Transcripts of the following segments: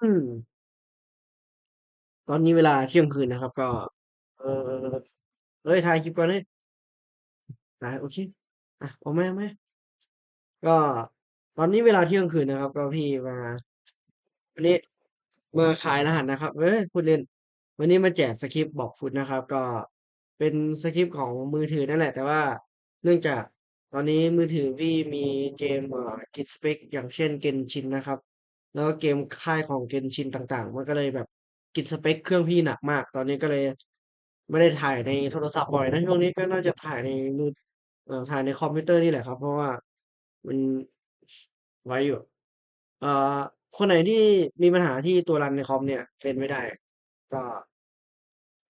อืม ตอนนี้เวลาเที่ยงคืนนะครับ ก็ เออ เฮ้ย ถ่ายคลิปก่อนเฮ้ยอ่าโอเค อะ เอาไหมเอาไหม ก็ตอนนี้เวลาเที่ยงคืนนะครับ ก็พี่มา วันนี้มาขายรหัสนะครับเฮ้ยพูดเล่น วันนี้มาแจกสคริปต์บอกฟุตนะครับ ก็เป็นสคริปต์ของมือถือนั่นแหละ แต่ว่าเนื่องจากตอนนี้มือถือพี่มีเกมเอ่อติดสเปกอย่างเช่น Genshin นะครับ แล้วก็เกมค่ายของ Genshin ต่างๆ มันก็เลยแบบกินสเปกเครื่องพี่หนักมาก ตอนนี้ก็เลยไม่ได้ถ่ายในโทรศัพท์บ่อยนะช่วงนี้ก็น่าจะถ่ายในมือเอ่อถ่ายในคอมพิวเตอร์นี่แหละครับ เพราะว่ามันไว้อยู่ เอ่อคนไหนที่มีปัญหาที่ตัวรันในคอมเนี่ยเล่นไม่ได้ ก็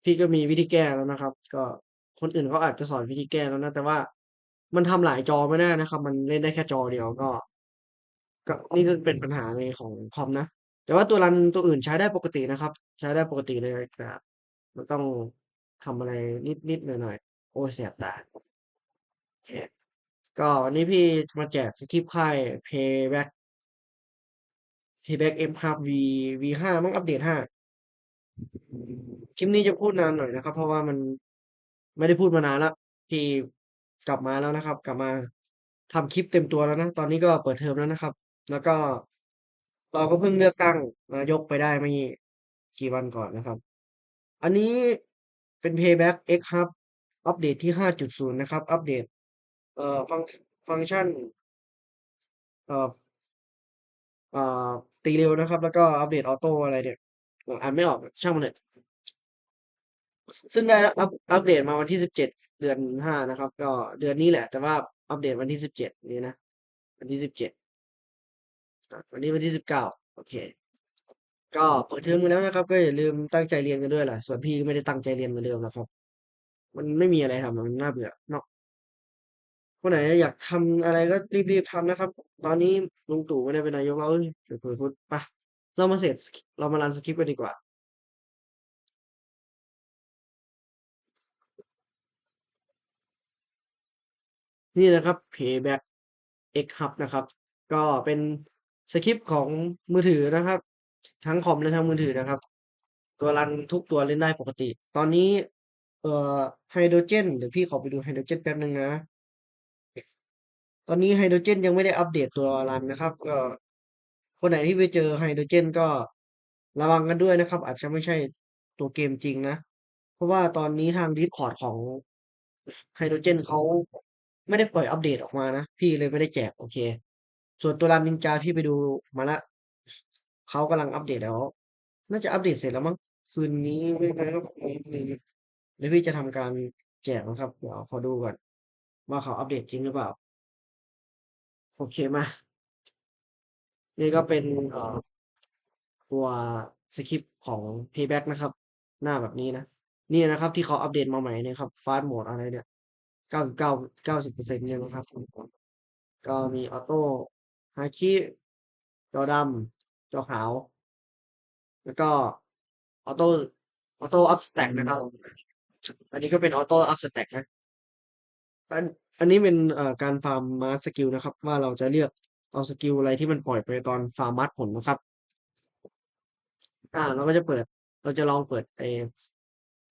พี่ก็มีวิธีแก้แล้วนะครับ ก็คนอื่นเขาอาจจะสอนวิธีแก้แล้วนะแต่ว่ามันทำหลายจอไม่ได้นะครับ มันเล่นได้แค่จอเดียวก็ ก็นี่ก็เป็นปัญหาในของคอมนะ แต่ว่าตัวรันตัวอื่นใช้ได้ปกตินะครับ ใช้ได้ปกติเลยแต่มันต้องทำอะไรนิดๆหน่อยๆโอ๊ยแสบตาโอเคก็วันนี้พี่มาแจกสคริปต์ค่าย Payback Payback M5 V V5 มั้งอัปเดต5คลิปนี้จะพูดนานหน่อยนะครับ เพราะว่ามันไม่ได้พูดมานานแล้วพี่กลับมาแล้วนะครับ กลับมาทำคลิปเต็มตัวแล้วนะ ตอนนี้ก็เปิดเทอมแล้วนะครับ แล้วก็เราก็เพิ่งเลือกตั้งนายกไปได้ไม่กี่วันก่อนนะครับ อันนี้เป็น Payback X Hub อัปเดตที่ 5.0 นะครับ อัปเดตเอ่อฟังฟังก์ชันเอ่อเอ่าตีเร็วนะครับ แล้วก็อัปเดตออโต้อะไรเนี่ยอ่านไม่ออกช่างมันเถอะซึ่งได้อัปอัปเดตมาวันที่ 17 เดือน 5 นะครับ ก็เดือนนี้แหละ แต่ว่าอัปเดตวันที่ 17 นี้นะ วันที่ 17 วันนี้วันที่19โอเค ก็เปิดเทอมกันแล้วนะครับ ก็อย่าลืมตั้งใจเรียนกันด้วยล่ะ ส่วนพี่ก็ไม่ได้ตั้งใจเรียนเหมือนเดิมหรอกครับ มันไม่มีอะไรทำมันน่าเบื่อเนาะคนไหนอยากทำอะไรก็รีบๆทำนะครับ ตอนนี้ลุงตู่ไม่ได้เป็นนายกแล้วเฮ้ยเผลอๆพูดไปเรามาเสร็จเรามารันสคริปต์กันดีกว่านี่นะครับ Payback X Hub นะครับ ก็เป็น สคริปต์ของมือถือนะครับ ทั้งคอมและทั้งมือถือนะครับ ตัวรันทุกตัวเล่นได้ปกติ ตอนนี้เอ่อ Hydrogen เดี๋ยวพี่ขอไปดู Hydrogen แป๊บหนึ่งนะ ตอนนี้ Hydrogen ยังไม่ได้อัปเดตตัวรันนะครับ ก็คนไหนที่ไปเจอ Hydrogen ก็ระวังกันด้วยนะครับ อาจจะไม่ใช่ตัวเกมจริงนะ เพราะว่าตอนนี้ทาง Discord ของ Hydrogen เขาไม่ได้ปล่อยอัปเดตออกมานะ พี่เลยไม่ได้แจกโอเค ส่วนตัวรันนินจาพี่ไปดูมาล้วเขากำลังอัปเดตแล้ว น่าจะอัปเดตเสร็จแล้วมั้งคืนนี้ไม่ก็พรุ่งนี้เดี๋ยวพี่จะทำการแจกนะครับ เดี๋ยวขอดูก่อนว่าเขาอัปเดตจริงหรือเปล่า โอเคมา นี่ก็เป็นตัวสคริปต์ของ Payback นะครับ หน้าแบบนี้นะ นี่นะครับที่เขาอัปเดตมาใหม่เนี่ยครับ Fast Mode อะไรเนี่ย99 90%เนี่ยนะครับ ก็มีออโต้ Haki จอดำจอขาว แล้วก็ออโต้ออโต้ Up Stack นะครับ อันนี้ก็เป็นออโต้ Up Stack นะอันอันนี้เป็นเอ่อการฟาร์มมาร์สกิลนะครับ ว่าเราจะเลือกเอาสกิลอะไรที่มันปล่อยไปตอนฟาร์มมาร์กผลนะครับ อ่า เราก็จะเปิด เราจะลองเปิดไอ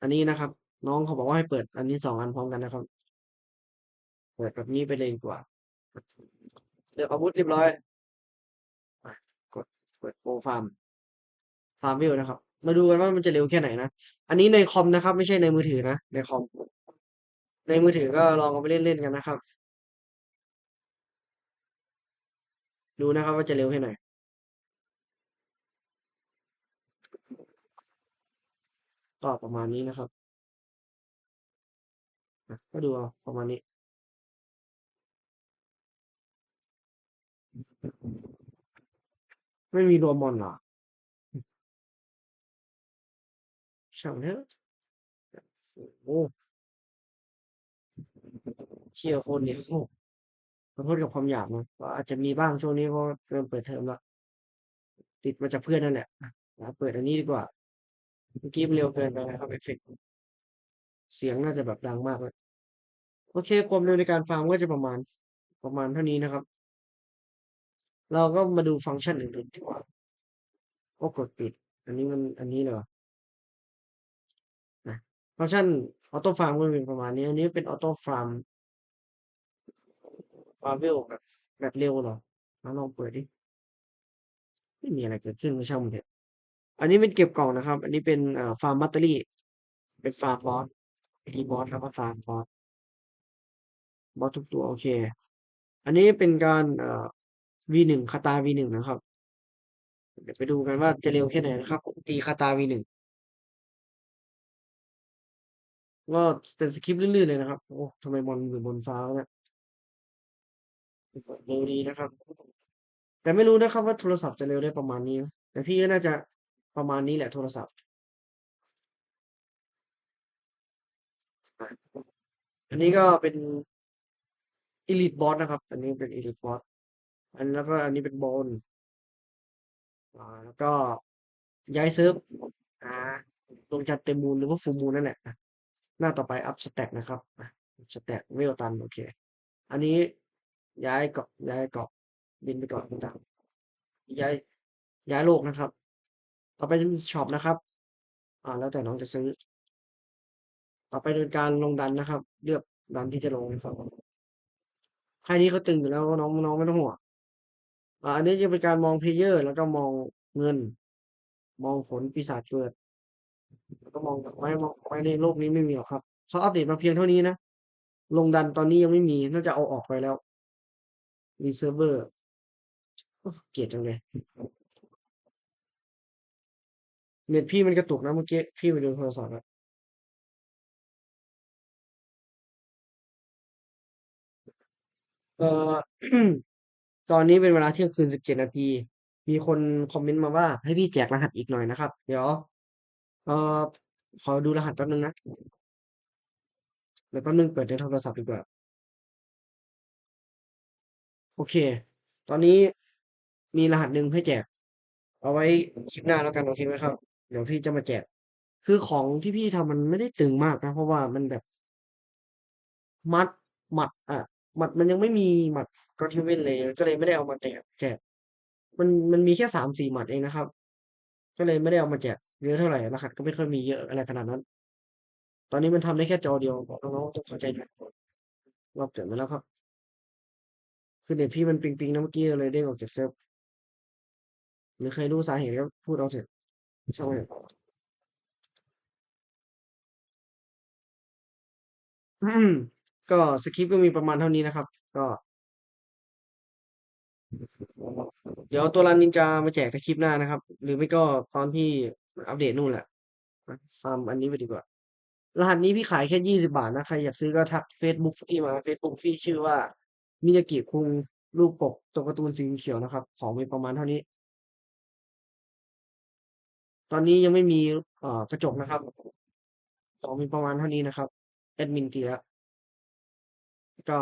อันนี้นะครับ น้องเขาบอกว่าให้เปิดอันนี้2อันพร้อมกันนะครับ เปิดแบบนี้ไปเลยดีกว่า เลือกอาวุธเรียบร้อยกดเปิดโปรฟาร์มฟาร์มเวนะครับ มาดูกันว่ามันจะเร็วแค่ไหนนะ อันนี้ในคอมนะครับ ไม่ใช่ในมือถือนะ ในคอม ในมือถือก็ลองเอาไปเล่นๆกันนะครับ ดูนะครับว่าจะเร็วแค่ไหนก็ประมาณนี้นะครับก็ดูเอาประมาณนี้ ไม่มีรวมมอนหรอ?ช่างมันเถอะโอ้เชี่ยโคตรเนี่ยวขอโทษกับความหยาบนะก็อาจจะมีบ้างช่วงนี้เพราะเริ่มเปิดเทอมล้วติดมาจากเพื่อนนั่นแหละอะเปิดอันนี้ดีกว่าเมื่อกี้มันเร็วเกินไปนะครับเอฟเฟกเสียงน่าจะแบบดังมากเลยโอเคความเร็วในการฟาร์มก็จะประมาณประมาณเท่านี้นะครับ เราก็มาดูฟังก์ชันอื่นๆดีกว่าโอ้กดปิด อันนี้มันอันนี้เหรอนะฟังก์ชันออโต้ฟาร์มก็เป็นประมาณนี้ อันนี้เป็นออโต้ฟาร์มฟาร์มเวลแบบแบบเร็วเหรอมาลองเปิดดิ ไม่มีอะไรเกิดขึ้นไม่ช่างมันเถอะอันนี้เป็นเก็บกล่องนะครับ อันนี้เป็นฟาร์มแบตเตอรี่ เป็นฟาร์มบอสมีบอสแล้วก็ฟาร์มบอสบอสทุกตัวโอเค อันนี้เป็นการ V1 คาตา V1 นะครับ เดี๋ยวไปดูกันว่าจะเร็วแค่ไหนนะครับ ตีคาตา V1 ก็เป็นสคริปต์ลื่นๆเลยนะครับ โอ้ทำไมบอลอยู่บนฟ้าเนี่ยเร็วดีนะครับ แต่ไม่รู้นะครับว่าโทรศัพท์จะเร็วได้ประมาณนี้ แต่พี่ก็น่าจะประมาณนี้แหละโทรศัพท์อันนี้ก็เป็น Elite Boss นะครับ อันนี้เป็น Elite Boss อันแล้วก็อันนี้เป็นบอลอ่าแล้วก็ย้ายเซิร์ฟอ่าลงจัดเต็มมูลหรือว่าฟูลมูลนั่นแหละหน้าต่อไปอัพสแต็กนะครับสแต็กเวลตันโอเค อันนี้ย้ายเกาะย้ายเกาะบินไปเกาะต่างๆย้ายย้ายโลกนะครับ ต่อไปจะมีช็อปนะครับ อ่า แล้วแต่น้องจะซื้อ ต่อไปเป็นการลงดันนะครับ เลือกดันที่จะลงนะครับค่ายนี้เขาตึงอยู่แล้วน้องน้องไม่ต้องห่วง อันนี้จะเป็นการมองเพลเยอร์ แล้วก็มองเงิน มองผลปีศาจเกิดแล้วก็มองไว้มองไว้ในโลกนี้ไม่มีหรอกครับเขาอัปเดตมาเพียงเท่านี้นะ ลงดันตอนนี้ยังไม่มี น่าจะเอาออกไปแล้ว มีเซิร์ฟเวอร์เกลียดจังเลยเน็ตพี่มันกระตุกนะเมื่อกี้พี่ไปดูโทรศัพท์อะเอ่อ ตอนนี้เป็นเวลาเที่ยงคืนสิบเจ็ดนาที มีคนคอมเมนต์มาว่าให้พี่แจกรหัสอีกหน่อยนะครับ เดี๋ยว เอ่อ ขอดูรหัสแป๊บนึงนะเดี๋ยวแป๊บนึงเปิดในโทรศัพท์ดีกว่า โอเค ตอนนี้มีรหัสหนึ่งให้แจก เอาไว้คลิปหน้าแล้วกันโอเคไหมครับ เดี๋ยวพี่จะมาแจก คือของที่พี่ทำมันไม่ได้ตึงมากนะ เพราะว่ามันแบบ มัด มัดอะ หมัดมันยังไม่มีหมัดก็ที่เว้นเลยก็เลยไม่ได้เอามาแจกแจกมันมันมีแค่สามสี่หมัดเองนะครับ ก็เลยไม่ได้เอามาแจกเยอะเท่าไหร่รหัสก็ไม่ค่อยมีเยอะอะไรขนาดนั้น ตอนนี้มันทำได้แค่จอเดียวบอกน้องๆต้องเข้าใจด้วยรอบเกิดมาแล้วครับ คือเน็ตพี่มันปิงๆนะเมื่อกี้เลยเด้งออกจากเซิร์ฟหรือใครรู้สาเหตุก็พูดเอาเถอะช่างมันเถอะอืม ก็สคริปต์ก็มีประมาณเท่านี้นะครับ ก็ เดี๋ยวตัวรันนินจามาแจกในคลิปหน้านะครับ หรือไม่ก็ตอนที่อัปเดตนู่นแหละฟาร์มอันนี้ไปดีกว่า รหัสนี้พี่ขายแค่ยี่สิบาทนะ ใครอยากซื้อก็ทัก Facebook พี่มา Facebook พี่ชื่อว่ามิยากิคุงรูปปกตัวการ์ตูนสีเขียวนะครับ ของมีประมาณเท่านี้ ตอนนี้ยังไม่มีเอ่อกระจกนะครับ ของมีประมาณเท่านี้นะครับแอดมินตีแล้ว ก็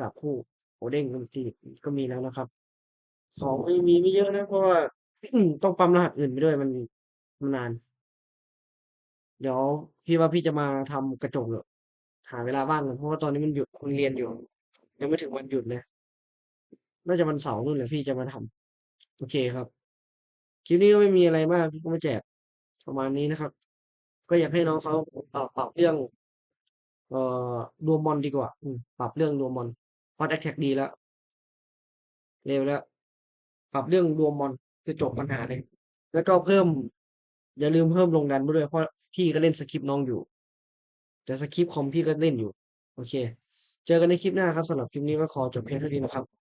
ดาบคู่โอเด้งก็ตีก็มีแล้วนะครับของไม่มีไม่เยอะนะ เพราะว่า ต้องปั๊มรหัสอื่นไปด้วยมันมันนาน เดี๋ยวพี่ว่าพี่จะมาทำกระจกเนอหาเวลาว่างก่อนเพราะว่าตอนนี้มันหยุดมันเรียนอยู่ ยังไม่ถึงวันหยุดเลยน่าจะวันเสาร์นู่นแหละพี่จะมาทำโอเคครับคลิปนี้ก็ไม่มีอะไรมากพี่ก็มาแจกประมาณนี้นะครับ ก็อยากให้น้องเขาเอ่อปรับเรื่อง เอ่อรวมมอนดีกว่า อืมปรับเรื่องรวมมอนพอดแอคแท็กดีแล้วเร็วแล้วปรับเรื่องรวมมอนคือจบปัญหาเลยแล้วก็เพิ่ม อย่าลืมเพิ่มลงดันมาด้วยเพราะพี่ก็เล่นสคริปต์น้องอยู่ แต่สคริปต์คอมพี่ก็เล่นอยู่ โอเค เจอกันในคลิปหน้าครับสำหรับคลิปนี้ก็ขอจบเพียงเท่านี้นะครับ